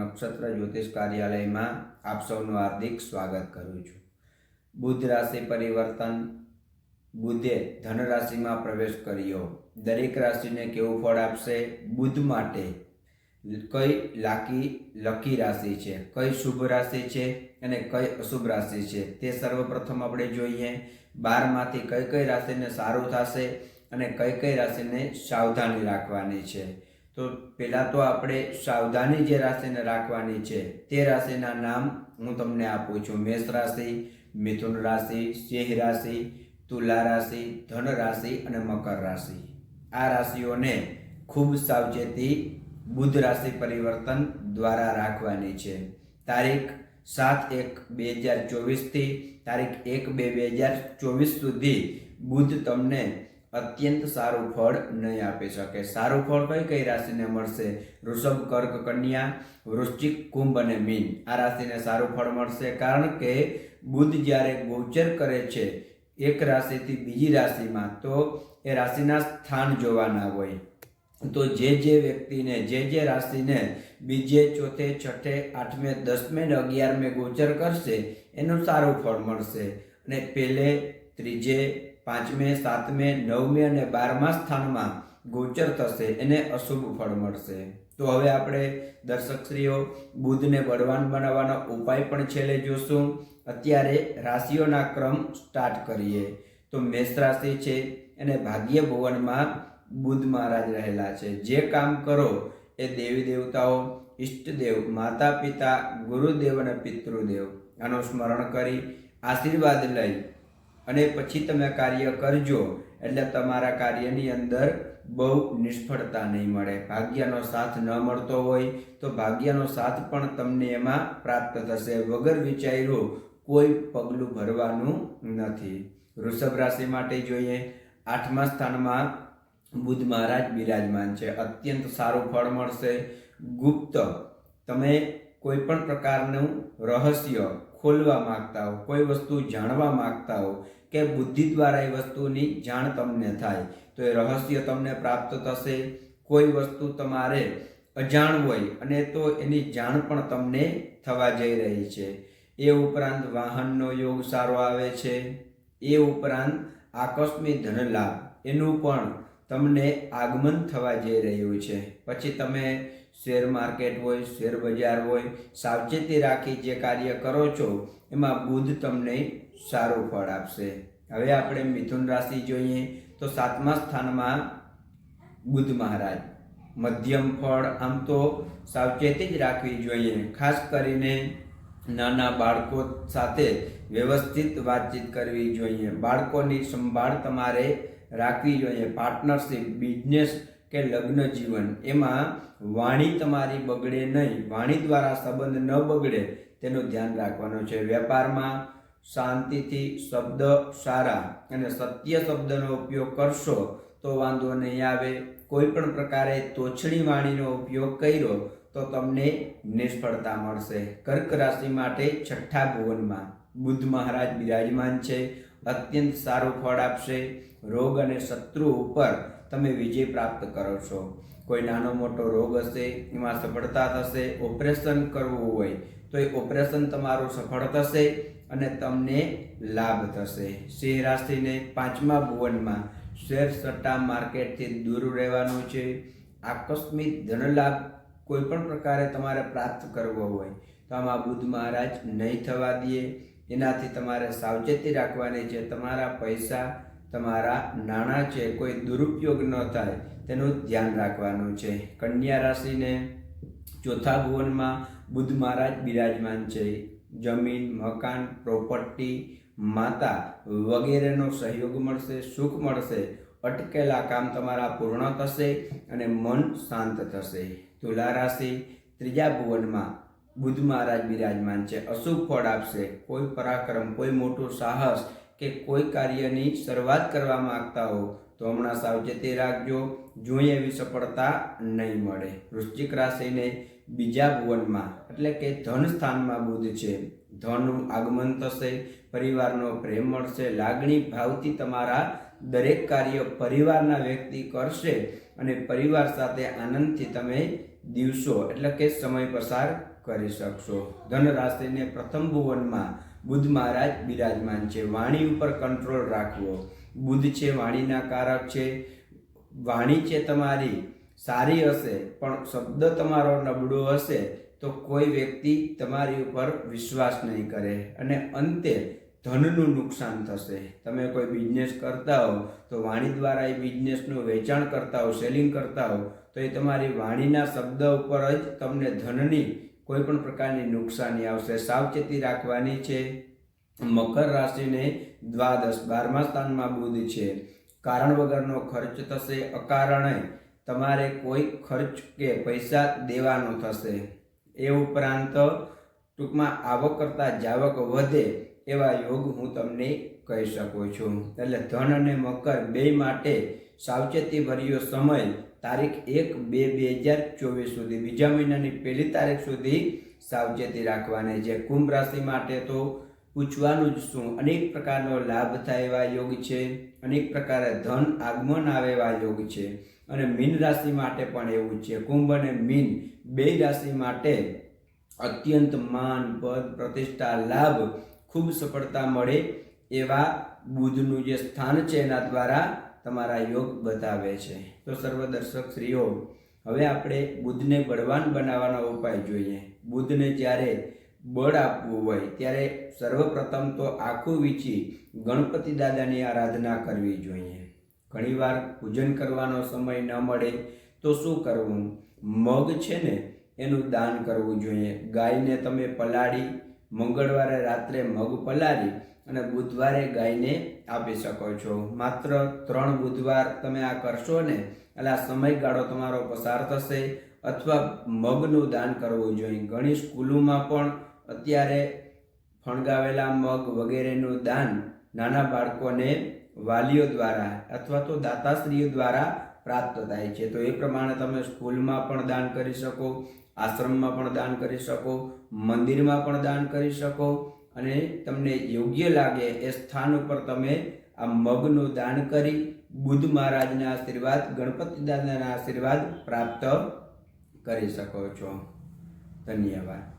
નક્ષત્ર જ્યોતિષ કાર્યાલયમાં આપ સૌનું હાર્દિક સ્વાગત કરું છું. બુધ રાશિ પરિવર્તન. બુધે ધન રાશિમાં પ્રવેશ કર્યો. દરેક રાશિને કેવું ફળ આપશે? બુધ માટે કઈ લાકી લકી રાશિ છે? કઈ શુભ રાશિ છે અને કઈ અશુભ રાશિ છે? તે સર્વપ્રથમ આપણે જોઈએ. બારમાંથી કઈ કઈ રાશિને સારું થશે અને કઈ કઈ રાશિને સાવધાની રાખવાની છે? તો પહેલાં તો આપણે સાવધાની જે રાશિને રાખવાની છે, તે રાશિના નામ હું તમને આપું છું. મેષ રાશિ, મિથુન રાશિ, સિંહ રાશિ, તુલા રાશિ, ધન રાશિ અને મકર રાશિ. આ રાશિઓને ખૂબ સાવચેતી બુધ રાશિ પરિવર્તન દ્વારા રાખવાની છે. તારીખ સાત એક બે હજાર ચોવીસથી તારીખ એક બે બે હજાર ચોવીસ સુધી બુધ તમને અત્યંત સારું ફળ નહીં આપી શકે. સારું ફળ કઈ કઈ રાશિને મળશે? વૃષભ, કર્ક, કન્યા, વૃશ્ચિક, કુંભ અને મીન. આ રાશિને સારું ફળ મળશે કારણ કે બુધ જ્યારે ગોચર કરે છે એક રાશિથી બીજી રાશિમાં, તો એ રાશિના સ્થાન જોવાના હોય. તો જે જે વ્યક્તિને, જે જે રાશિને બીજે, ચોથે છઠ્ઠે આઠમે, દસમે ને અગિયારમે ગોચર કરશે, એનું સારું ફળ મળશે. અને પહેલે ત્રીજે પાંચમે, સાતમે, નવમે અને બારમા સ્થાનમાં ગોચર થશે, એને અશુભ ફળ મળશે. તો હવે આપણે દર્શકશ્રીઓ બુધને બળવાન બનાવવાનો ઉપાય પણ છેલ્લે જોશું. અત્યારે રાશિઓના ક્રમ સ્ટાર્ટ કરીએ. તો મેષ રાશિ છે, એને ભાગ્ય ભુવનમાં બુધ મહારાજ રહેલા છે. જે કામ કરો એ દેવી દેવતાઓ, ઈષ્ટદેવ, માતા પિતા, ગુરુદેવ અને પિતૃદેવ. આનું સ્મરણ કરી આશીર્વાદ લઈ અને પછી તમે કાર્ય કરજો, એટલે તમારા કાર્યની અંદર બહુ નિષ્ફળતા નહીં મળે. ભાગ્યનો સાથ ન મળતો હોય તો ભાગ્યનો સાથ પણ તમને એમાં પ્રાપ્ત થશે. વગર વિચાર્યું કોઈ પગલું ભરવાનું નથી. વૃષભ રાશિ માટે જોઈએ, આઠમા સ્થાનમાં બુધ મહારાજ બિરાજમાન છે. અત્યંત સારું ફળ મળશે. ગુપ્ત, તમે કોઈ પણ પ્રકારનું રહસ્ય ખોલવા માંગતા હો, કોઈ વસ્તુ જાણવા માંગતા હો કે બુદ્ધિ દ્વારા એ વસ્તુની જાણ તમને થાય, તો એ રહસ્ય તમને પ્રાપ્ત થશે. કોઈ વસ્તુ તમારે અજાણ હોય અને તો એની જાણ પણ તમને થવા જઈ રહી છે. એ ઉપરાંત વાહનનો યોગ સારો આવે છે. એ ઉપરાંત આકસ્મિક ધનલાભ, એનું પણ તમને આગમન થવા જઈ રહ્યું છે. પછી તમે શેર માર્કેટ હોય, શેર બજાર હોય, સાવચેતી રાખી જે કાર્ય કરો છો, એમાં બુધ તમને સારું ફળ આપશે. હવે આપણે મિથુન રાશિ જોઈએ, તો સાતમા સ્થાનમાં બુધ મહારાજ. મધ્યમ ફળ આમ તો સાવચેતી જ રાખવી જોઈએ, ખાસ કરીને નાના બાળકો સાથે વ્યવસ્થિત વાતચીત કરવી જોઈએ. બાળકોની સંભાળ તમારે રાખવી જોઈએ. પાર્ટનરશિપ, બિઝનેસ કે લગ્ન જીવન, એમાં વાણી તમારી બગડે નહીં. વાણી દ્વારા સંબંધ ન બગડે, તેનું ધ્યાન રાખવાનું છે. વેપારમાં શાંતિથી શબ્દ સારા અને સત્ય શબ્દનો ઉપયોગ કરશો તો વાંધો નહીં આવે. કોઈ પણ પ્રકારે તોછડી વાણીનો ઉપયોગ કર્યો તો તમને નિષ્ફળતા મળશે. કર્ક રાશિ માટે છઠ્ઠા ભુવનમાં બુદ્ધ મહારાજ બિરાજમાન છે. અત્યંત સારું ફળ આપશે. રોગ અને શત્રુ ઉપર તમે વિજય પ્રાપ્ત કરો છો. કોઈ નાનો મોટો રોગ હશે, એમાં સફળતા થશે, ઓપરેશન કરવું હોય, તો એ ઓપરેશન તમારું સફળ થશે અને તમને લાભ થશે. સિંહ રાશિને પાંચમા ભુવનમાં શેર સટ્ટા માર્કેટથી દૂર રહેવાનું છે. આકસ્મિક ધનલાભ કોઈ પણ પ્રકારે તમારે પ્રાપ્ત કરવો હોય, તો આમાં બુદ્ધ મહારાજ નહીં થવા દે. એનાથી તમારે સાવચેતી રાખવાની છે. તમારા પૈસા તમારા નાણાં છે, કોઈ દુરુપયોગ ન થાય, તેનું ધ્યાન રાખવાનું છે. કન્યા રાશિને ચોથા ભુવનમાં બુદ્ધ મહારાજ બિરાજમાન છે. જમીન, મકાન પ્રોપર્ટી માતા વગેરેનો સહયોગ મળશે, સુખ મળશે. અટકેલા કામ તમારા પૂર્ણ થશે અને મન શાંત થશે. તુલા રાશિ ત્રીજા ભુવનમાં બુદ્ધ મહારાજ બિરાજમાન છે. અશુભ ફળ આપશે. કોઈ પરાક્રમ, કોઈ મોટું સાહસ કે કોઈ કાર્યની શરૂઆત કરવા માંગતા હો, તો હમણાં સાવચેતી રાખજો જોઈએ એવી સફળતા નહીં મળે. વૃશ્ચિક રાશિને બીજા ભુવનમાં, એટલે કે ધન સ્થાનમાં બુધ છે. ધનનું આગમન થશે, પરિવારનો પ્રેમ મળશે, લાગણી ભાવથી તમારા દરેક કાર્ય પરિવારના વ્યક્તિ કરશે અને પરિવાર સાથે આનંદથી તમે દિવસો, એટલે કે સમય પસાર કરી શકશો. ધન રાશિને પ્રથમ ભુવનમાં બુદ્ધ મહારાજ બિરાજમાન છે. વાણી ઉપર કંટ્રોલ રાખવો. બુદ્ધ છે, વાણીના કારક છે. વાણી છે તમારી, સારી હશે, પણ શબ્દ તમારો નબળો હશે, તો કોઈ વ્યક્તિ તમારી ઉપર વિશ્વાસ નહીં કરે અને અંતે ધનનું નુકસાન થશે. તમે કોઈ બિઝનેસ કરતા હો, તો વાણી દ્વારા એ બિઝનેસનું વેચાણ કરતા હો સેલિંગ કરતા હો, તો એ તમારી વાણીના શબ્દ ઉપર જ તમને ધનની કોઈ પણ પ્રકારની નુકસાની આવશે, સાવચેતી રાખવાની છે. મકર રાશિને દ્વાદશ બારમા સ્થાનમાં બુધ છે. કારણ વગરનો ખર્ચ થશે અકારણે. તમારે કોઈ ખર્ચ કે પૈસા દેવાનો થશે. એ ઉપરાંત ટૂંકમાં આવક કરતાં જાવક વધે એવા યોગ હું તમને કહી શકું છું. એટલે ધન અને મકર બે માટે સાવચેતી ભર્યો સમય તારીખ એક બે બે હજાર ચોવીસ સુધી. બીજા મહિનાની પહેલી તારીખ સુધી સાવચેતી રાખવાની છે કુંભ રાશિ માટે તો પૂછવાનું જ શું? અનેક પ્રકારનો લાભ થાય એવા યોગ છે, અનેક પ્રકારે ધન આગમન આવે એવા યોગ છે અને મીન રાશિ માટે પણ એવું છે. કુંભ અને મીન બે રાશિ માટે અત્યંત માન, પદ, પ્રતિષ્ઠા, લાભ ખૂબ સફળતા મળે એવા બુધનું જે સ્થાન છે એના દ્વારા તમારા યોગ બતાવે છે. તો સર્વ દર્શક શ્રીઓ હવે આપણે બુદ્ધને બળવાન બનાવવાનો ઉપાય જોઈએ. બુદ્ધને જ્યારે બળ આપવું હોય, ત્યારે સર્વપ્રથમ તો આખું વીંચી ગણપતિ દાદાની આરાધના કરવી જોઈએ. ઘણીવાર પૂજન કરવાનો સમય ન મળે તો શું કરવું? મગ છે ને, એનું દાન કરવું જોઈએ. ગાયને તમે પલાળી મંગળવારે રાત્રે મગ પલાળી અને બુધવારે ગાયને આપી શકો છો. માત્ર ત્રણ બુધવાર તમે આ કરશો ને, એટલે આ સમયગાળો તમારો પસાર થશે અથવા મગનું દાન કરવું જોઈએ. ઘણી સ્કૂલોમાં પણ અત્યારે ફણગાવેલા મગ વગેરેનું દાન નાના બાળકોને વાલીઓ દ્વારા અથવા તો દાતાશ્રીઓ દ્વારા પ્રાપ્ત થાય છે. તો એ પ્રમાણે તમે સ્કૂલમાં પણ દાન કરી શકો, આશ્રમમાં પણ દાન કરી શકો મંદિરમાં પણ દાન કરી શકો અને તમને યોગ્ય લાગે એ સ્થાન ઉપર તમે આ મગનું દાન કરી બુદ્ધ મહારાજના આશીર્વાદ, ગણપતિ દાદાના આશીર્વાદ પ્રાપ્ત કરી શકો છો. ધન્યવાદ.